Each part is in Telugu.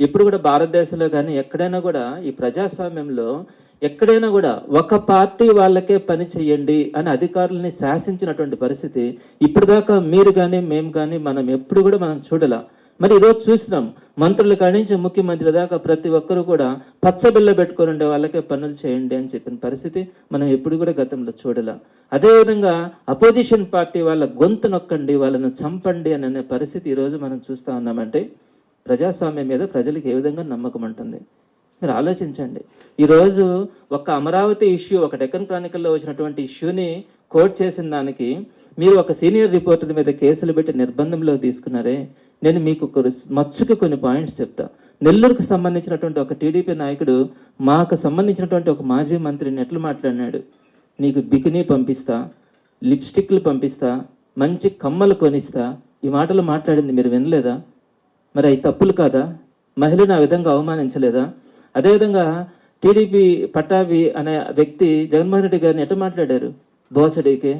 ఇప్పుడు కూడా భారతదేశంలో కానీ ఎక్కడైనా కూడా ఈ ప్రజాస్వామ్యంలో ఎక్కడైనా కూడా ఒక పార్టీ వాళ్ళకే పని చేయండి అని అధికారులని శాసించినటువంటి పరిస్థితి ఇప్పటిదాకా మీరు కానీ మేము కానీ మనం ఎప్పుడు కూడా మనం చూడాల. మరి ఈరోజు చూసినాం మంత్రుల కాడి నుంచి ముఖ్యమంత్రి దాకా ప్రతి ఒక్కరు కూడా పచ్చబిల్ల పెట్టుకొని ఉండే వాళ్ళకే పనులు చేయండి అని చెప్పిన పరిస్థితి మనం ఎప్పుడు కూడా గతంలో చూడాల. అదేవిధంగా అపోజిషన్ పార్టీ వాళ్ళ గొంతు నొక్కండి వాళ్ళని చంపండి అని అనే పరిస్థితి ఈరోజు మనం చూస్తా ఉన్నామంటే ప్రజాస్వామ్యం మీద ప్రజలకు ఏ విధంగా నమ్మకం ఉంటుంది? మీరు ఆలోచించండి. ఈరోజు ఒక అమరావతి ఇష్యూ ఒక డెక్కన్ క్రానికల్లో వచ్చినటువంటి ఇష్యూని కోట్ చేసిన దానికి మీరు ఒక సీనియర్ రిపోర్టర్ మీద కేసులు పెట్టి నిర్బంధంలో తీసుకున్నారే. నేను మీకు ఒక మచ్చుకు కొన్ని పాయింట్స్ చెప్తా. నెల్లూరుకు సంబంధించినటువంటి ఒక టీడీపీ నాయకుడు మాకు సంబంధించినటువంటి ఒక మాజీ మంత్రిని ఎట్లు మాట్లాడినాడు? నీకు బికినీ పంపిస్తా లిప్స్టిక్లు పంపిస్తా మంచి కమ్మలు కొనిస్తా. ఈ మాటలు మాట్లాడింది మీరు వినలేదా? మరి అవి తప్పులు కాదా? మహిళను ఆ విధంగా అవమానించలేదా? అదేవిధంగా టీడీపీ పట్టాభి అనే వ్యక్తి జగన్మోహన్ రెడ్డి గారిని ఎట్లా మాట్లాడారు? బోసడీకే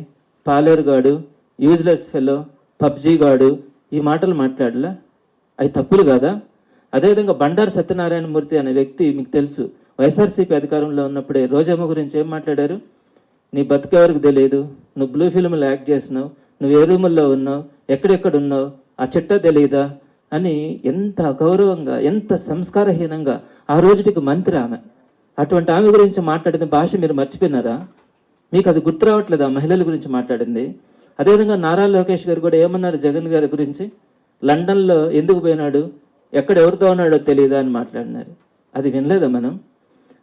పాలేరుగాడు యూజ్లెస్ ఫెలో పబ్జీ గాడు ఈ మాటలు మాట్లాడలా? అవి తప్పులు కాదా? అదేవిధంగా బండారు సత్యనారాయణ మూర్తి అనే వ్యక్తి మీకు తెలుసు. వైఎస్ఆర్సీపీ అధికారంలో ఉన్నప్పుడే రోజమ్మ గురించి ఏం మాట్లాడారు? నీ బతికేవరకు తెలియదు? నువ్వు బ్లూ ఫిల్మ్లో యాక్ట్ చేసినావు నువ్వు ఏ రూముల్లో ఉన్నావు? ఎక్కడెక్కడ ఉన్నావు? ఆ చిట్ట తెలియదా అని ఎంత గౌరవంగా ఎంత సంస్కారహీనంగా ఆ రోజుటికి మంత్రి ఆమె. అటువంటి ఆమె గురించి మాట్లాడిన భాష మీరు మర్చిపోయినారా? మీకు అది గుర్తు రావట్లేదు? ఆ మహిళల గురించి మాట్లాడింది. అదేవిధంగా నారా లోకేష్ గారు కూడా ఏమన్నారు జగన్ గారి గురించి? లండన్లో ఎందుకు పోయినాడు? ఎక్కడ ఎవరితో ఉన్నాడో తెలియదా అని మాట్లాడినారు. అది వినలేదా మనం?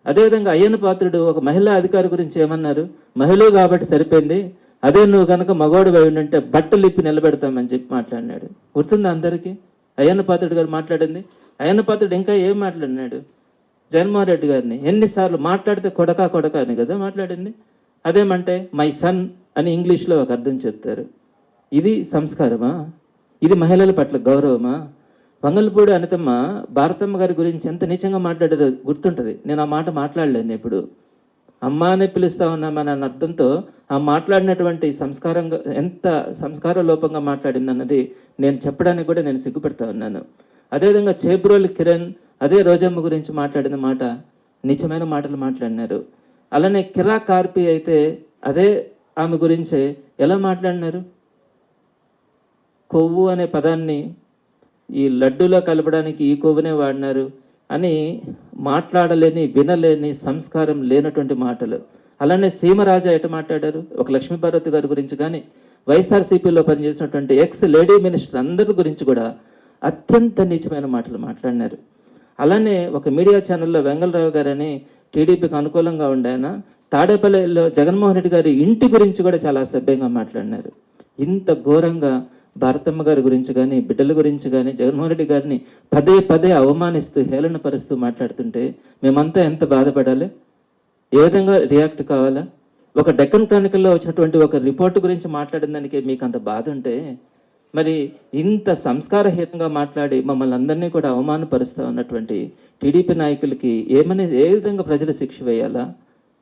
అదేవిధంగా అయ్యన్న పాత్రుడు ఒక మహిళా అధికారి గురించి ఏమన్నారు? మహిళ కాబట్టి సరిపోయింది. అదే నువ్వు కనుక మగవాడు ఉంటే బట్టలు ఇప్పి నిలబెడతామని చెప్పి మాట్లాడినాడు. గుర్తుందా అందరికీ? అయ్యన్న పాత్రుడు గారు మాట్లాడింది. అయ్యన్న పాత్రుడు ఇంకా ఏం మాట్లాడినాడు? జగన్మోహన్ రెడ్డి గారిని ఎన్నిసార్లు మాట్లాడితే కొడక కొడక అని కదా మాట్లాడింది. అదేమంటే మై సన్ అని ఇంగ్లీష్లో ఒక అర్థం చెప్తారు. ఇది సంస్కారమా? ఇది మహిళల పట్ల గౌరవమా? వంగల్పూడి అనితమ్మ భారతమ్మ గారి గురించి ఎంత నీచంగా మాట్లాడారో గుర్తుంటుంది. నేను ఆ మాట మాట్లాడలేను ఇప్పుడు అమ్మ అని పిలుస్తా ఉన్నామని అన్న అర్థంతో ఆ మాట్లాడినటువంటి సంస్కారంగా ఎంత సంస్కార లోపంగా మాట్లాడిందన్నది నేను చెప్పడానికి కూడా నేను సిగ్గుపడతా ఉన్నాను. అదేవిధంగా చేబ్రోల్ కిరణ్ అదే రోజమ్మ గురించి మాట్లాడిన మాట నిజమైన మాటలు మాట్లాడినారు. అలానే కిరా కార్పి అయితే అదే ఆమె గురించే ఎలా మాట్లాడినారు? కొవ్వు అనే పదాన్ని ఈ లడ్డూలో కలపడానికి ఈ కొవ్వునే వాడినారు. అని మాట్లాడలేని వినలేని సంస్కారం లేనటువంటి మాటలు. అలానే సీమరాజా ఎట మాట్లాడారు? ఒక లక్ష్మీపార్వతి గారి గురించి కానీ వైఎస్ఆర్సీపీలో పనిచేసినటువంటి ఎక్స్ లేడీ మినిస్టర్ అందరి గురించి కూడా అత్యంత నీచమైన మాటలు మాట్లాడినారు. అలానే ఒక మీడియా ఛానల్లో వెంగళరావు గారని టీడీపీకి అనుకూలంగా ఉండాయన తాడేపల్లిలో జగన్మోహన్ రెడ్డి గారి ఇంటి గురించి కూడా చాలా అసభ్యంగా మాట్లాడినారు. ఇంత ఘోరంగా భారతమ్మ గారి గురించి కానీ బిడ్డల గురించి కానీ జగన్మోహన్ రెడ్డి గారిని పదే పదే అవమానిస్తూ హేళనపరుస్తూ మాట్లాడుతుంటే మేమంతా ఎంత బాధపడాలి? ఏ విధంగా రియాక్ట్ కావాలా? ఒక డెక్కన్ క్రానికల్లో వచ్చినటువంటి ఒక రిపోర్ట్ గురించి మాట్లాడిన దానికి మీకు అంత బాధ ఉంటే మరి ఇంత సంస్కారహీతంగా మాట్లాడి మమ్మల్ని అందరినీ కూడా అవమానపరుస్తూ ఉన్నటువంటి టీడీపీ నాయకులకి ఏమని ఏ విధంగా ప్రజలు శిక్ష వేయాలా?